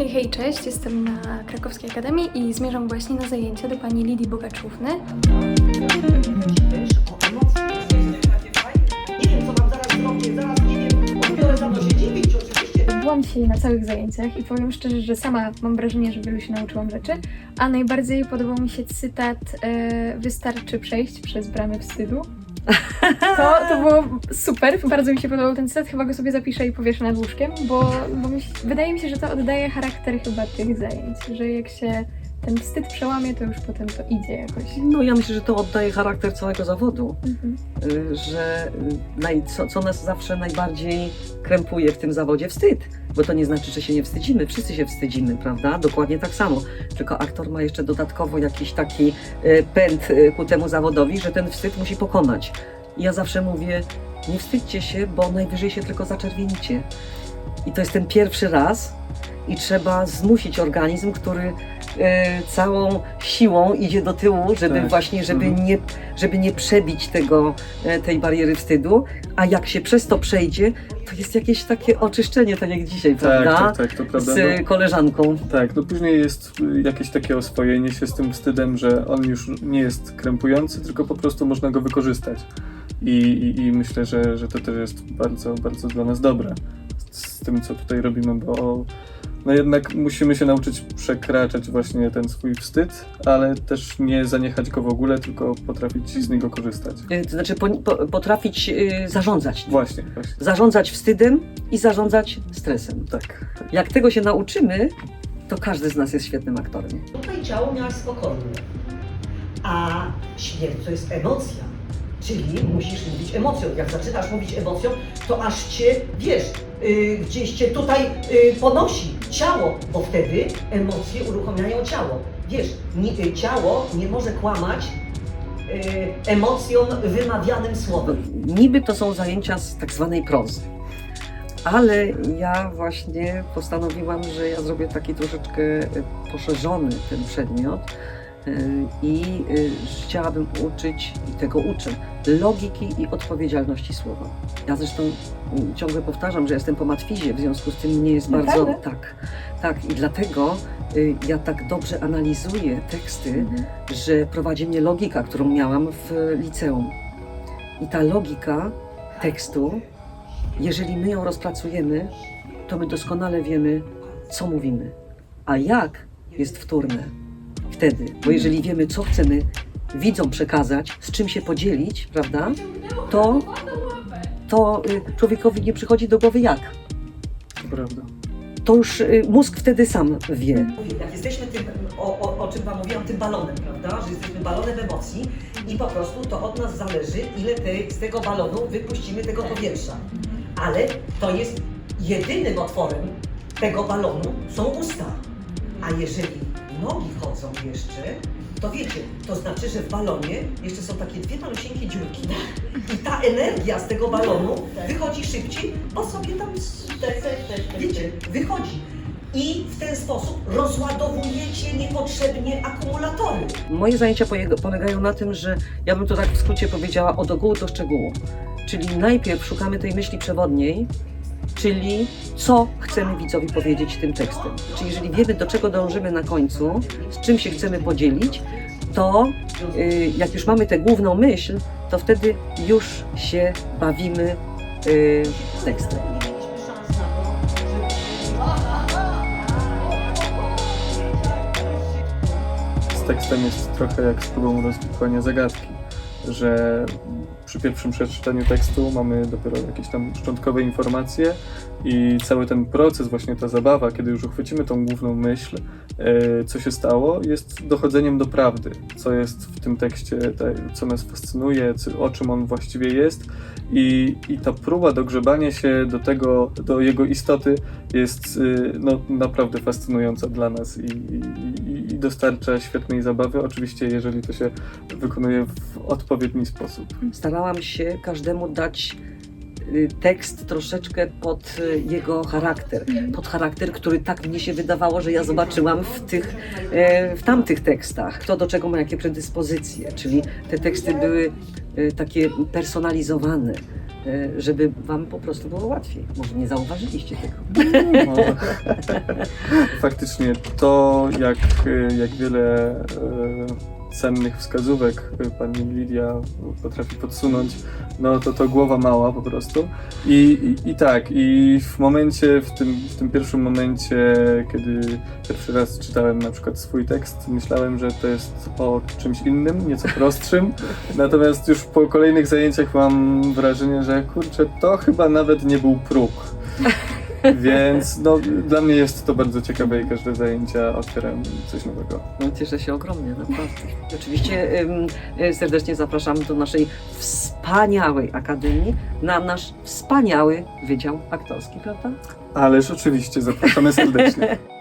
Hej, hej, cześć, jestem na Krakowskiej Akademii i zmierzam właśnie na zajęcia do pani Lidii Bogaczówny. Byłam dzisiaj na całych zajęciach i powiem szczerze, że sama mam wrażenie, że wielu się nauczyłam rzeczy, a najbardziej podobał mi się cytat e, Wystarczy przejść przez bramę wstydu. To, to było super, bardzo mi się podobał ten cytat, chyba go sobie zapiszę i powieszę nad łóżkiem, bo, bo mi wydaje mi się, że to oddaje charakter chyba tych zajęć, że jak się ten wstyd przełamie, to już potem to idzie jakoś. No ja myślę, że to oddaje charakter całego zawodu, Mhm. y, że y, naj, co, co nas zawsze najbardziej krępuje w tym zawodzie wstyd, bo to nie znaczy, że się nie wstydzimy, wszyscy się wstydzimy, prawda? Dokładnie tak samo, tylko aktor ma jeszcze dodatkowo jakiś taki y, pęd ku temu zawodowi, że ten wstyd musi pokonać. I ja zawsze mówię, nie wstydźcie się, bo najwyżej się tylko zaczerwienicie. I to jest ten pierwszy raz i trzeba zmusić organizm, który całą siłą idzie do tyłu, żeby Tak. właśnie, żeby, Mhm. nie, żeby nie przebić tego, e, tej bariery wstydu, a jak się przez to przejdzie, to jest jakieś takie oczyszczenie, tak jak dzisiaj, Tak, prawda? tak, tak, to prawda. Z No, koleżanką. tak, no później jest y, jakieś takie oswojenie się z tym wstydem, że on już nie jest krępujący, tylko po prostu można go wykorzystać. I, i, i myślę, że, że to też jest bardzo, bardzo dla nas dobre z tym, co tutaj robimy, bo no jednak musimy się nauczyć przekraczać właśnie ten swój wstyd, ale też nie zaniechać go w ogóle, tylko potrafić z niego korzystać. E, To znaczy po, po, potrafić e, zarządzać. nim. Właśnie, właśnie. Zarządzać wstydem i zarządzać stresem. Tak. tak. Jak tego się nauczymy, to każdy z nas jest świetnym aktorem. Tutaj ciało miałaś spokojne, a śmierć to jest emocja. Czyli musisz mówić emocją. Jak zaczynasz mówić emocją, to aż cię, wiesz, yy, gdzieś cię tutaj yy, ponosi ciało, bo wtedy emocje uruchamiają ciało. Wiesz, nie, y, ciało nie może kłamać yy, emocjom wymawianym słowem. Niby to są zajęcia z tak zwanej prozy. Ale ja właśnie postanowiłam, że ja zrobię taki troszeczkę poszerzony ten przedmiot i e, chciałabym uczyć, i tego uczę, logiki i odpowiedzialności słowa. Ja zresztą mm, ciągle powtarzam, że jestem po matwizie, w związku z tym mnie jest bardzo... Naprawdę? Tak, tak i dlatego y, ja tak dobrze analizuję teksty, Mhm. że prowadzi mnie logika, którą miałam w liceum. I ta logika tekstu, jeżeli my ją rozpracujemy, to my doskonale wiemy, co mówimy. A jak jest wtórne wtedy. Bo jeżeli wiemy, co chcemy widzom przekazać, z czym się podzielić, prawda, to, to y, człowiekowi nie przychodzi do głowy jak. Prawda. To już y, mózg wtedy sam wie. Jak jesteśmy tym, o, o, o czym Wam mówiłam, tym balonem, prawda? Że jesteśmy balonem emocji i po prostu to od nas zależy, ile te, z tego balonu wypuścimy tego powietrza. Ale to jest jedynym otworem tego balonu są usta. A jeżeli nogi chodzą jeszcze, to wiecie, to znaczy, że w balonie jeszcze są takie dwie malusieńkie dziurki i ta energia z tego balonu wychodzi szybciej, bo sobie tam, wiecie, wychodzi. I w ten sposób rozładowujecie niepotrzebnie akumulatory. Moje zajęcia polegają na tym, że ja bym to tak w skrócie powiedziała od ogółu do szczegółu. Czyli najpierw szukamy tej myśli przewodniej, czyli co chcemy widzowi powiedzieć tym tekstem. Czyli jeżeli wiemy, do czego dążymy na końcu, z czym się chcemy podzielić, to y, jak już mamy tę główną myśl, to wtedy już się bawimy y, tekstem. Z tekstem jest trochę jak z próbą rozwikłania zagadki, że przy pierwszym przeczytaniu tekstu mamy dopiero jakieś tam szczątkowe informacje i cały ten proces, właśnie ta zabawa, kiedy już uchwycimy tą główną myśl, e, co się stało, jest dochodzeniem do prawdy, co jest w tym tekście, te, co nas fascynuje, o czym on właściwie jest. I, i ta próba dogrzebania się do tego, do jego istoty jest y, no, naprawdę fascynująca dla nas i, i, i- dostarcza świetnej zabawy, oczywiście jeżeli to się wykonuje w odpowiedni sposób. starałam się każdemu dać y, tekst troszeczkę pod y, jego charakter, pod charakter, który tak mnie się wydawało, że ja zobaczyłam w tych, e, w tamtych tekstach, kto do czego ma jakie predyspozycje, czyli te teksty były takie personalizowane, żeby Wam po prostu było łatwiej. Może nie zauważyliście tego. No, faktycznie to, jak, jak wiele e, cennych wskazówek pani Lidia potrafi podsunąć, no to to głowa mała po prostu. I, i, i tak, i w momencie, w tym, w tym pierwszym momencie, kiedy pierwszy raz czytałem na przykład swój tekst, myślałem, że to jest o czymś innym, nieco prostszym. Natomiast już po kolejnych zajęciach mam wrażenie, że kurczę, to chyba nawet nie był próg. Więc no, dla mnie jest to bardzo ciekawe i każde zajęcia otwieram coś nowego. No, cieszę się ogromnie, naprawdę. Oczywiście ym, y, serdecznie zapraszam do naszej wspaniałej akademii na nasz wspaniały wydział aktorski, prawda? Ależ oczywiście zapraszamy serdecznie.